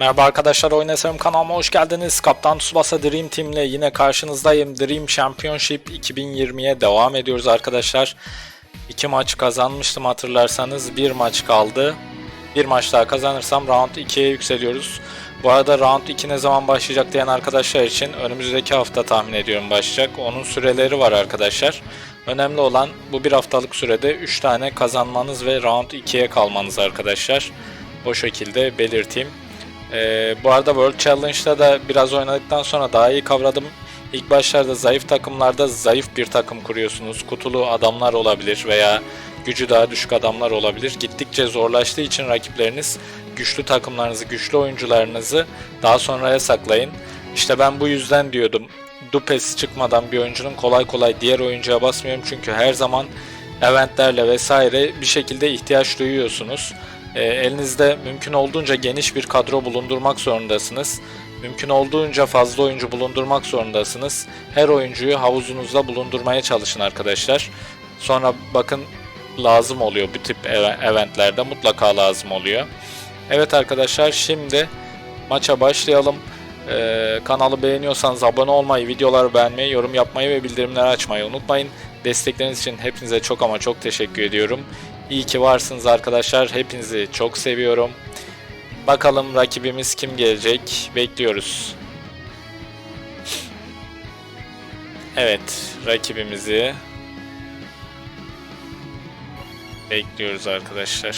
Merhaba arkadaşlar Oyun Eserim kanalıma hoş geldiniz. Kaptan Tsubasa Dream Team ile yine karşınızdayım. Dream Championship 2020'ye devam ediyoruz arkadaşlar. İki maç kazanmıştım hatırlarsanız. Bir maç kaldı. Bir maç daha kazanırsam round 2'ye yükseliyoruz. Bu arada round 2 ne zaman başlayacak diyen arkadaşlar için önümüzdeki hafta tahmin ediyorum başlayacak. Onun süreleri var arkadaşlar. Önemli olan bu bir haftalık sürede 3 tane kazanmanız ve round 2'ye kalmanız arkadaşlar. O şekilde belirteyim. Ee, bu arada World Challenge'da da biraz oynadıktan sonra daha iyi kavradım. İlk başlarda zayıf takımlarda zayıf bir takım kuruyorsunuz. Kutulu adamlar olabilir veya gücü daha düşük adamlar olabilir. Gittikçe zorlaştığı için rakipleriniz güçlü takımlarınızı, güçlü oyuncularınızı daha sonraya saklayın. İşte ben bu yüzden diyordum. Dupes çıkmadan bir oyuncunun kolay kolay diğer oyuncuya basmıyorum çünkü her zaman eventlerle vesaire bir şekilde ihtiyaç duyuyorsunuz. E, elinizde mümkün olduğunca geniş bir kadro bulundurmak zorundasınız. Mümkün olduğunca fazla oyuncu bulundurmak zorundasınız. Her oyuncuyu havuzunuzda bulundurmaya çalışın arkadaşlar. Sonra bakın lazım oluyor bu tip eve- eventlerde mutlaka lazım oluyor. Evet arkadaşlar şimdi maça başlayalım. Ee, kanalı beğeniyorsanız abone olmayı, videoları beğenmeyi, yorum yapmayı ve bildirimleri açmayı unutmayın. Destekleriniz için hepinize çok ama çok teşekkür ediyorum. İyi ki varsınız arkadaşlar. Hepinizi çok seviyorum. Bakalım rakibimiz kim gelecek? Bekliyoruz. Evet, rakibimizi bekliyoruz arkadaşlar.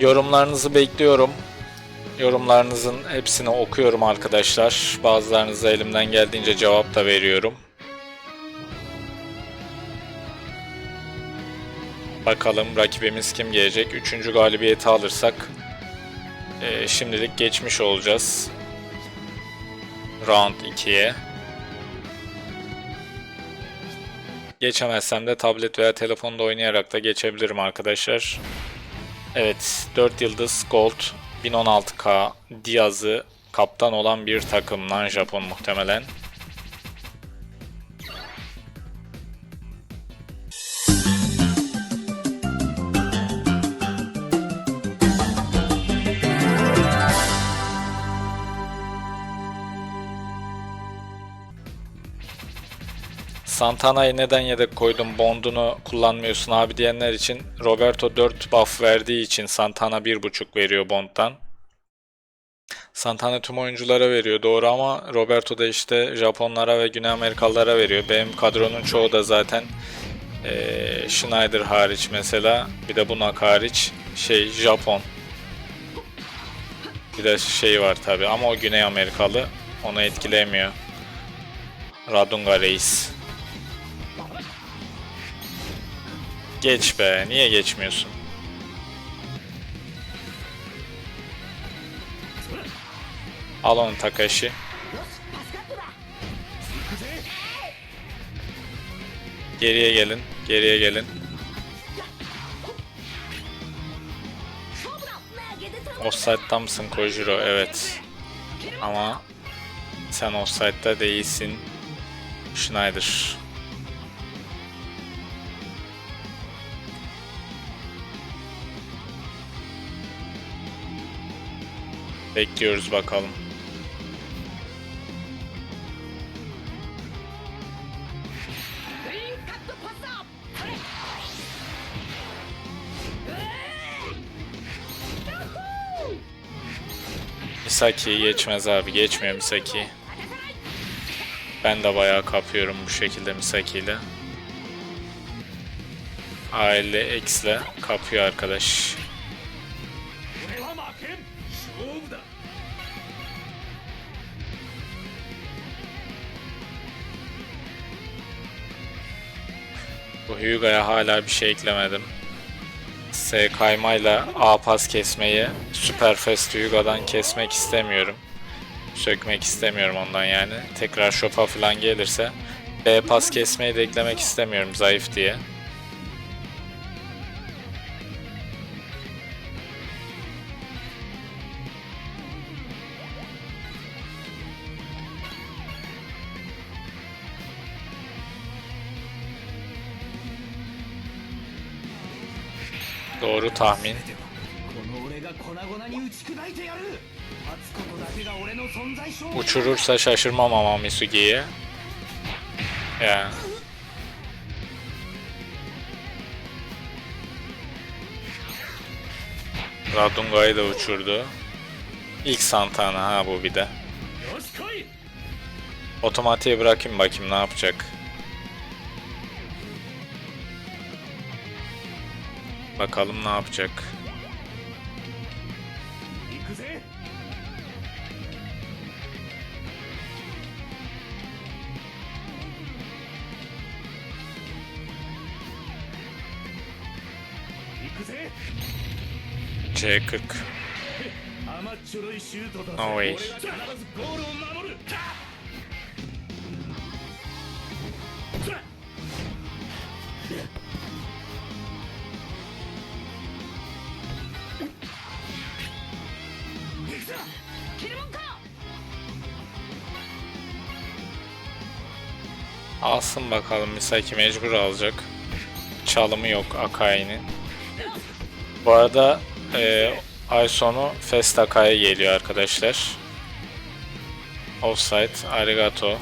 Yorumlarınızı bekliyorum. Yorumlarınızın hepsini okuyorum arkadaşlar. Bazılarınıza elimden geldiğince cevap da veriyorum. Bakalım rakibimiz kim gelecek? Üçüncü galibiyeti alırsak eee, şimdilik geçmiş olacağız. Round 2'ye. Geçemezsem de tablet veya telefonda oynayarak da geçebilirim arkadaşlar. Evet 4 yıldız gold 1016k Diaz'ı kaptan olan bir takımdan Japon muhtemelen. Santana'yı neden yedek koydum Bond'unu kullanmıyorsun abi diyenler için Roberto 4 buff verdiği için Santana 1.5 veriyor Bond'dan. Santana tüm oyunculara veriyor doğru ama Roberto da işte Japonlara ve Güney Amerikalılara veriyor. Benim kadronun çoğu da zaten eee, Schneider hariç mesela bir de Bunak hariç şey Japon. Bir de şey var tabi ama o Güney Amerikalı onu etkilemiyor. Radunga Reis. Geç be. Niye geçmiyorsun? Al onu Takashi. Geriye gelin. Geriye gelin. Offside'da mısın Kojiro? Evet. Ama sen offside'da değilsin. Schneider. Bekliyoruz bakalım. Misaki geçmez abi. Geçmiyor Misaki. Ben de bayağı kapıyorum bu şekilde Misaki ile. Aile X ile kapıyor arkadaş. Hyuga'ya hala bir şey eklemedim. S kaymayla A pas kesmeyi Super Fast Hyuga'dan kesmek istemiyorum. Sökmek istemiyorum ondan yani. Tekrar şopa falan gelirse B pas kesmeyi de eklemek istemiyorum zayıf diye. Doğru tahmin. Uçurursa şaşırmam ama Misugi'ye. Yani. Radunga'yı da uçurdu. İlk Santana ha bu bir de. Otomatiğe bırakayım bakayım ne yapacak. Bakalım ne yapacak. C40 Oy. Alsın bakalım Misaki mecbur alacak. Çalımı yok Akai'nin. Bu arada e, ay sonu Fest Akai geliyor arkadaşlar. Offside, arigato.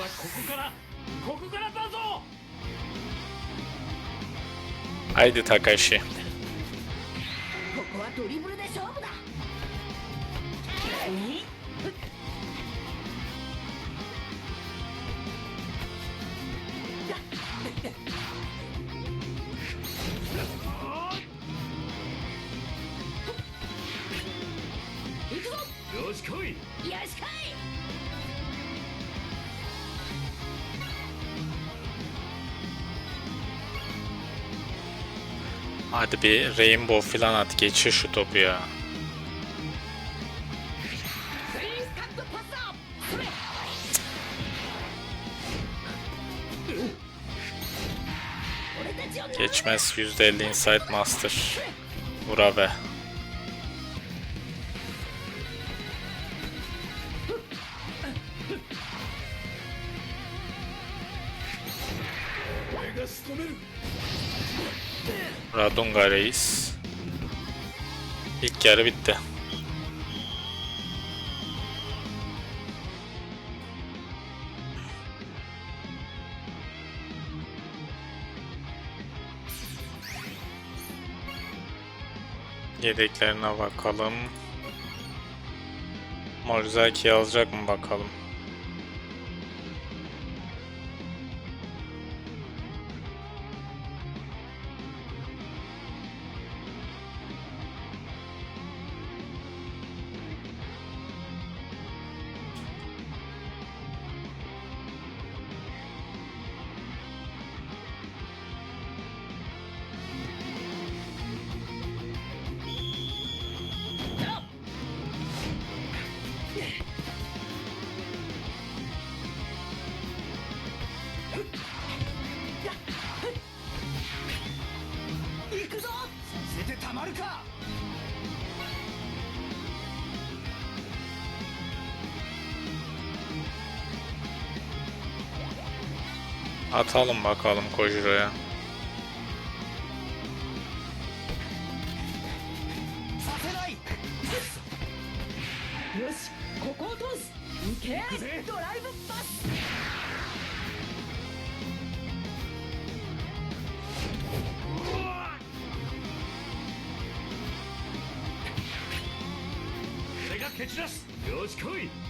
はここからここからだぞ。Haydi Takashi. ここはドリブルで勝負だ Hadi bir rainbow filan at geçir şu topu ya. Geçmez %50 Insight Master. Vura be. Radunga Reis. İlk yarı bitti. Yedeklerine bakalım. Morizaki alacak mı bakalım. Atalım bakalım Kojiro'ya. させ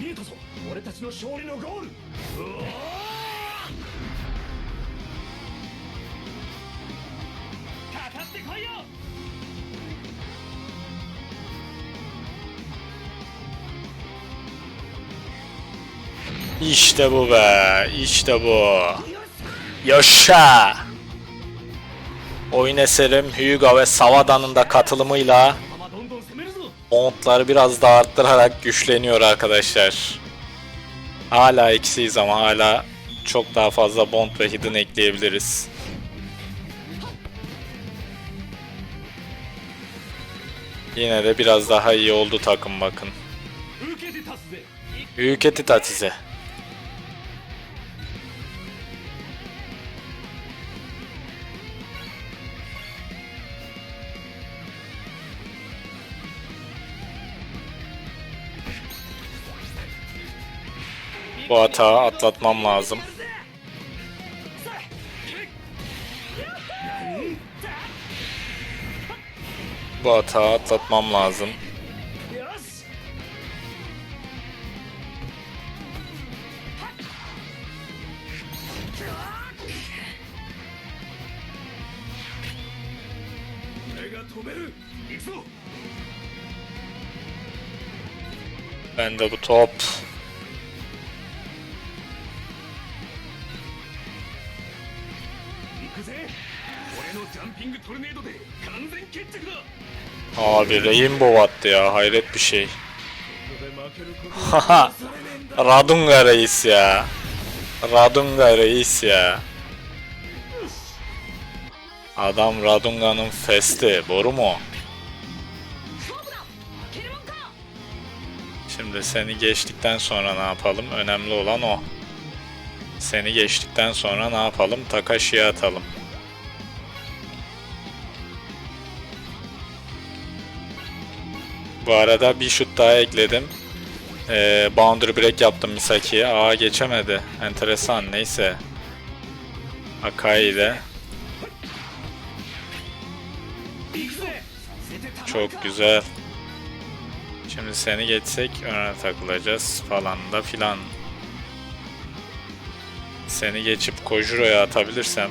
よし見えたぞ俺たちの勝利のゴールうおーかかってこいよ İşte bu be. İşte bu. Yaşa. Oyun eserim Hyuga ve Sawada'nın da katılımıyla ままどんどん Montları biraz daha arttırarak güçleniyor arkadaşlar. Hala eksiyiz ama hala çok daha fazla bond ve hidden ekleyebiliriz. Yine de biraz daha iyi oldu takım bakın. Ülketi tatize. Bu hata atlatmam lazım. Bu hata atlatmam lazım. Ben de bu top Abi Rainbow attı ya hayret bir şey. Haha Radunga reis ya. Radunga reis ya. Adam Radunga'nın festi boru mu? Şimdi seni geçtikten sonra ne yapalım? Önemli olan o. Seni geçtikten sonra ne yapalım? Takashi'ye atalım. bu arada. Bir şut daha ekledim. Ee, boundary break yaptım Misaki'ye. Aa geçemedi. Enteresan neyse. Akai de. Çok güzel. Şimdi seni geçsek öne takılacağız falan da filan. Seni geçip Kojuro'ya atabilirsem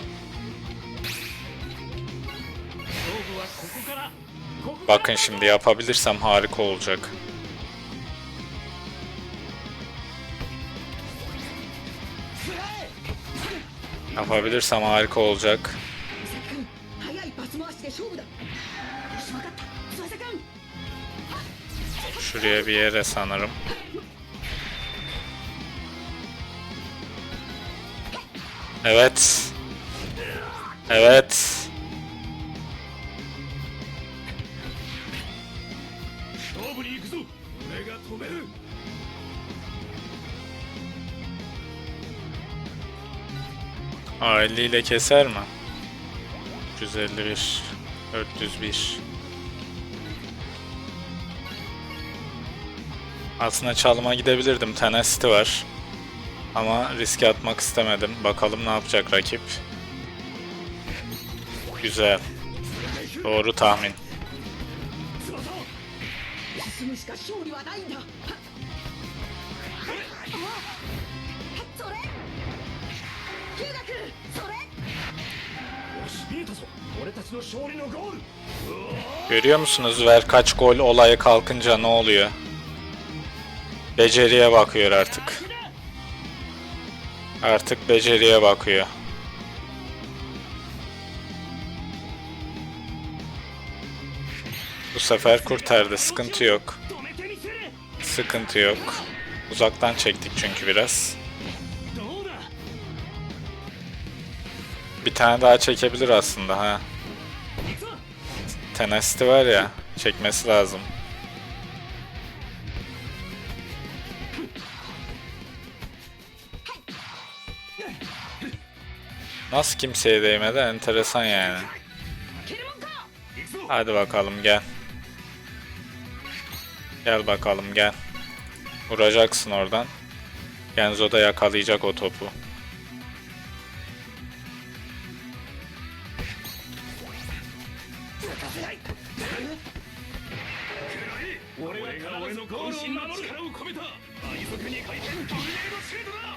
Bakın şimdi yapabilirsem harika olacak. Yapabilirsem harika olacak. Şuraya bir yere sanırım. Evet. Evet. 俺が止める A50 ile keser mi? 351 401 Aslında çalıma gidebilirdim. Tenacity var. Ama riske atmak istemedim. Bakalım ne yapacak rakip. Güzel. Doğru tahmin. 進むしか勝利はないんだはっあそれヒューガ君それよし見えたぞ俺たちの勝利のゴール Görüyor musunuz ver kaç gol olayı kalkınca ne oluyor? Beceriye bakıyor artık. Artık beceriye bakıyor. Bu sefer kurtardı. Sıkıntı yok. Sıkıntı yok. Uzaktan çektik çünkü biraz. Bir tane daha çekebilir aslında ha. Tenacity var ya. Çekmesi lazım. Nasıl kimseye değmedi enteresan yani. Hadi bakalım gel. Gel bakalım gel. Vuracaksın oradan. Genzo da yakalayacak o topu.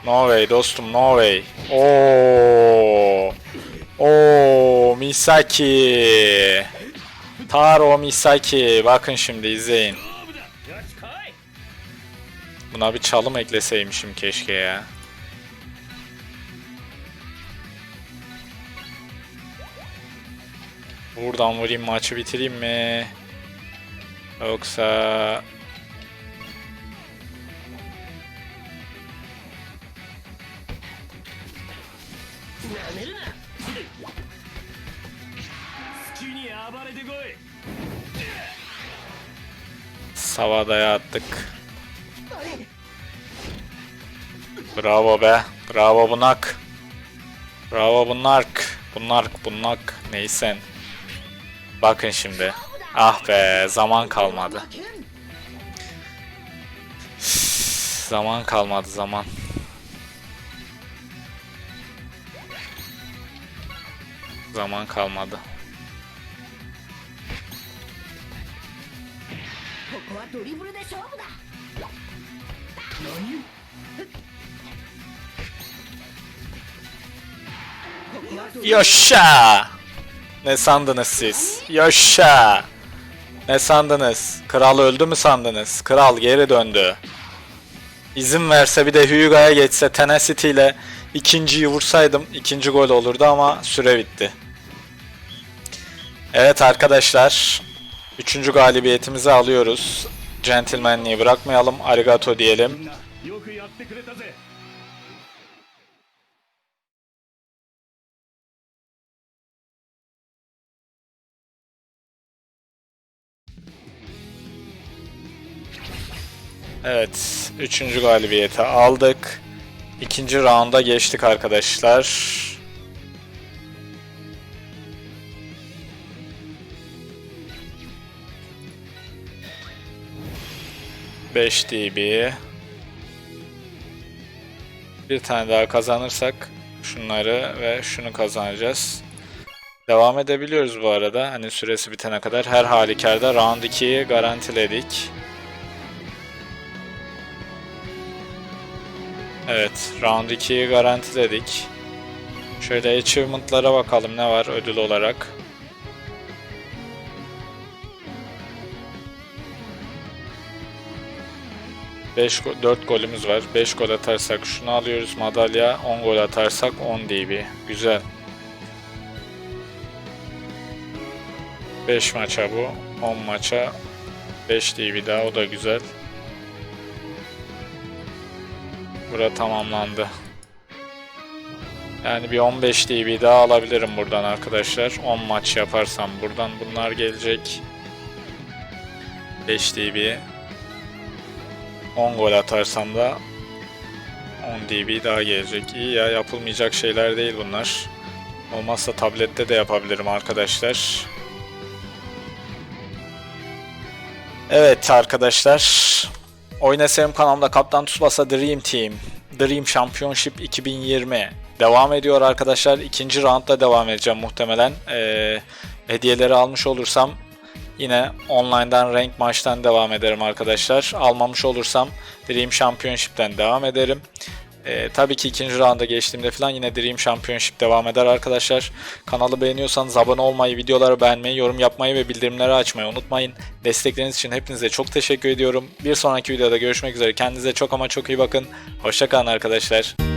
No way dostum no way. Oo. Oo Misaki. Taro Misaki bakın şimdi izleyin. Buna bir çalım ekleseymişim keşke ya. Buradan vurayım maçı bitireyim mi? Yoksa... Savadaya attık. Bravo be. Bravo bunak. Bravo bunlark. Bunlark bunlark. Neysen. Bakın şimdi. Ah be zaman kalmadı. zaman kalmadı zaman. Zaman kalmadı. Bu Yaşa! Ne sandınız siz? Yaşa! Ne sandınız? Kral öldü mü sandınız? Kral geri döndü. İzin verse bir de Hyuga'ya geçse Tenacity ile ikinciyi vursaydım ikinci gol olurdu ama süre bitti. Evet arkadaşlar. Üçüncü galibiyetimizi alıyoruz. Gentlemanliği bırakmayalım. Arigato diyelim. Evet. Üçüncü galibiyeti aldık. İkinci raunda geçtik arkadaşlar. Beş dB. Bir tane daha kazanırsak şunları ve şunu kazanacağız. Devam edebiliyoruz bu arada. Hani süresi bitene kadar her halükarda round 2'yi garantiledik. Evet, round 2'yi garantiledik. Şöyle achievement'lara bakalım ne var ödül olarak. Beş, 4 golümüz var. 5 gol atarsak şunu alıyoruz madalya. 10 gol atarsak 10 dB. Güzel. 5 maça bu. 10 maça 5 dB daha o da güzel. Bura tamamlandı. Yani bir 15 dB daha alabilirim buradan arkadaşlar. 10 maç yaparsam buradan bunlar gelecek. 5 dB. 10 gol atarsam da 10 dB daha gelecek. İyi ya yapılmayacak şeyler değil bunlar. Olmazsa tablette de yapabilirim arkadaşlar. Evet arkadaşlar. Oyun SRM kanalımda Kaptan Tsubasa Dream Team Dream Championship 2020 devam ediyor arkadaşlar. İkinci roundda devam edeceğim muhtemelen. Ee, hediyeleri almış olursam yine online'dan rank maçtan devam ederim arkadaşlar. Almamış olursam Dream Championship'ten devam ederim. Ee, tabii ki ikinci rounda geçtiğimde falan yine Dream Championship devam eder arkadaşlar. Kanalı beğeniyorsanız abone olmayı, videoları beğenmeyi, yorum yapmayı ve bildirimleri açmayı unutmayın. Destekleriniz için hepinize çok teşekkür ediyorum. Bir sonraki videoda görüşmek üzere. Kendinize çok ama çok iyi bakın. Hoşçakalın arkadaşlar.